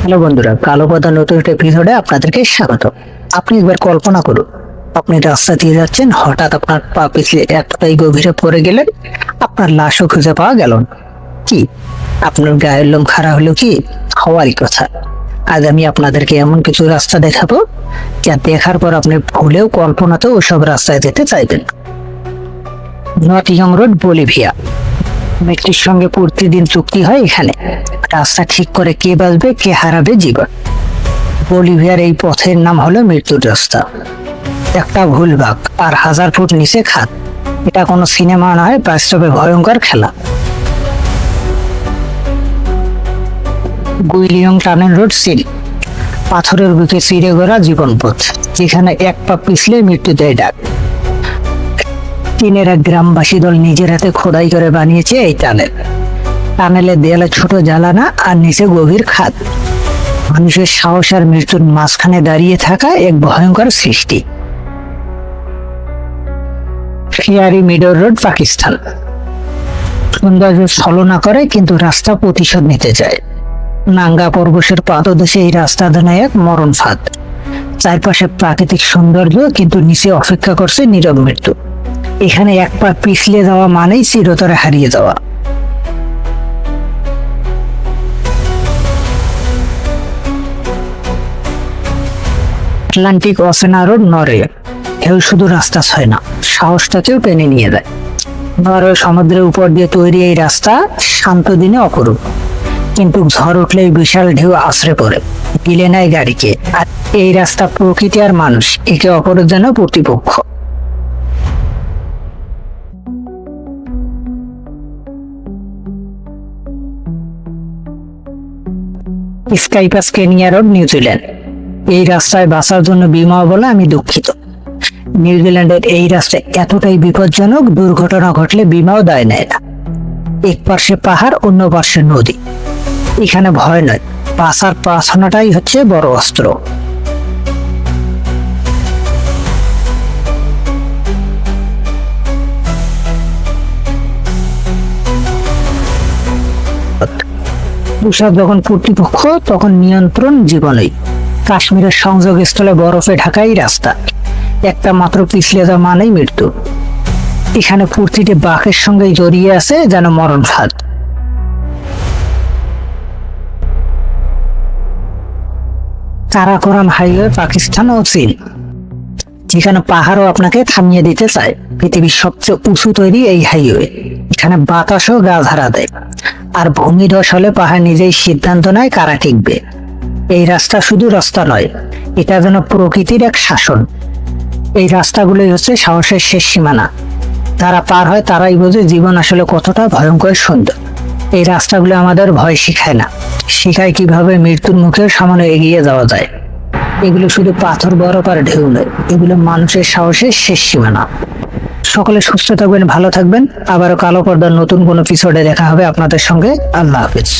Hello বন্ধুরা, কালো পদার নতুন একটা এপিসোডে আপনাদেরকে স্বাগত। আপনি একবার কল্পনা করুন, আপনি রাস্তা দিয়ে যাচ্ছেন, হঠাৎ আপনার পা পিছলে এতটাই গভীরে পড়ে গেলেন, আপনার লাশও খুঁজে পাওয়া গেল। কি? আপনার গায়ের লোম খারাপ হলো কি? হওয়ারই কথা। আজ আমি আপনাদেরকে এমন কিছু রাস্তা দেখাবো, যা দেখার পর আপনি ভুলেও কল্পনাতেও ওসব রাস্তায় যেতে চাইবেন ইয়ং রোড, বলিভিয়া। ব্যক্তির সঙ্গে প্রতিদিন চুক্তি হয় এখানে। রাস্তা ঠিক করে কে বাঁচবে, কে হারাবে জীবন। বলিভিয়ার এই পথের নাম হলো মৃত্যুর রাস্তা একটা ভুল ভাগ আর হাজার ফুট নিচে খাত। এটা কোনো সিনেমা নয় বাস্তবে ভয়ঙ্কর খেলা। গুইলিয়ং টানেল রোড সিল। পাথরের বুকে চিড়ে গড়া জীবন পথ যেখানে এক পা পিছলে মৃত্যু দেয় ডাক। চীনের এক গ্রামবাসী দল নিজের হাতে খোদাই করে বানিয়েছে এই টানেল। টানেলের দেয়ালে ছোট জ্বালানা আর নিচে গভীর খাদ। মানুষের সাহস আর মৃত্যুর মাঝখানে দাঁড়িয়ে থাকা এক ভয়ঙ্কর সৃষ্টি। Fairy Meadows road, Pakistan. সৌন্দর্য ছলনা করে, কিন্তু রাস্তা প্রতিশোধ নিতে চায়। নাঙ্গা পর্বতের পাদদেশে এই রাস্তা দেয় এক মরণ ফাঁদ। চারপাশে প্রাকৃতিক সৌন্দর্য, কিন্তু নিচে অপেক্ষা করছে নীরব মৃত্যু। এখানে এক পা পিছলে যাওয়া মানেই চিরতরে হারিয়ে যাওয়া। আটলান্টিক অসেনা রোড নরওয়ে কেউ শুধু রাস্তা ছয় না, সাহসটাকেও টেনে নিয়ে যায়। নরওয়ে সমুদ্রের উপর দিয়ে তৈরি এই রাস্তা শান্ত দিনে অপরূপ। কিন্তু ঝড় উঠলেই বিশাল ঢেউ আশ্রে পড়ে। গিলে নেয় গাড়িকে। আর এই রাস্তা প্রকৃতি আর মানুষ, একে অপরের যেন প্রতিপক্ষ স্কাইপাস কেনিয়া রোড নিউজিল্যান্ড। এই রাস্তায় বাসার জন্য বিমা বলে আমি দুঃখিত। নিউজিল্যান্ডের এই রাস্তায় এতটাই বিপজ্জনক দুর্ঘটনা ঘটলে বিমাও দায় নেয় না। এক পার্শ্বে পাহাড়, অন্য পার্শ্বে নদী। এখানে ভয় নয় বাসার প্রার্থনাটাই হচ্ছে বড় অস্ত্র। তুষার যখন কর্তৃপক্ষ, তখন নিয়ন্ত্রণ জীবনেই। কাশ্মীরের সংযোগস্থলে বরফে ঢাকাই রাস্তা। একটা মাত্র পিছলে যাওয়া মানেই মৃত্যু। এখানে প্রতিটি বাঘের সঙ্গে জড়িয়ে আছে যেন মরণ ফাঁদ। কারাকোরাম হাইওয়ে পাকিস্তান ও চীন। যেখানে পাহাড়ও আপনাকে থামিয়ে দিতে চায়। পৃথিবীর সবচেয়ে উঁচু তৈরি এই হাইওয়ে। এখানে বাতাসও গা ধারা দেয়। আর ভূমিধস হলে পাহাড় নিজেই সিদ্ধান্ত নেয় কারা টিকবে। এই রাস্তা শুধু রাস্তা নয়, এটা যেন প্রকৃতির এক শাসন। এই রাস্তাগুলোই হচ্ছে সাহসের শেষ সীমানা। তারা পার হয়, তারাই বোঝে জীবন আসলে কতটা ভয়ঙ্কর সুন্দর। এই রাস্তাগুলো আমাদের ভয় শিখায় না। শিখায় কীভাবে মৃত্যুর মুখে সামান্য এগিয়ে যাওয়া যায়। এগুলো শুধু পাথর বরফ আর ঢেউ নয়, এগুলো মানুষের সাহসের শেষ সীমানা। সকলে সুস্থ থাকবেন, ভালো থাকবেন। আবারও কালো পর্দার নতুন কোনো এপিসোডে দেখা হবে আপনাদের সঙ্গে। আল্লাহ হাফিজ।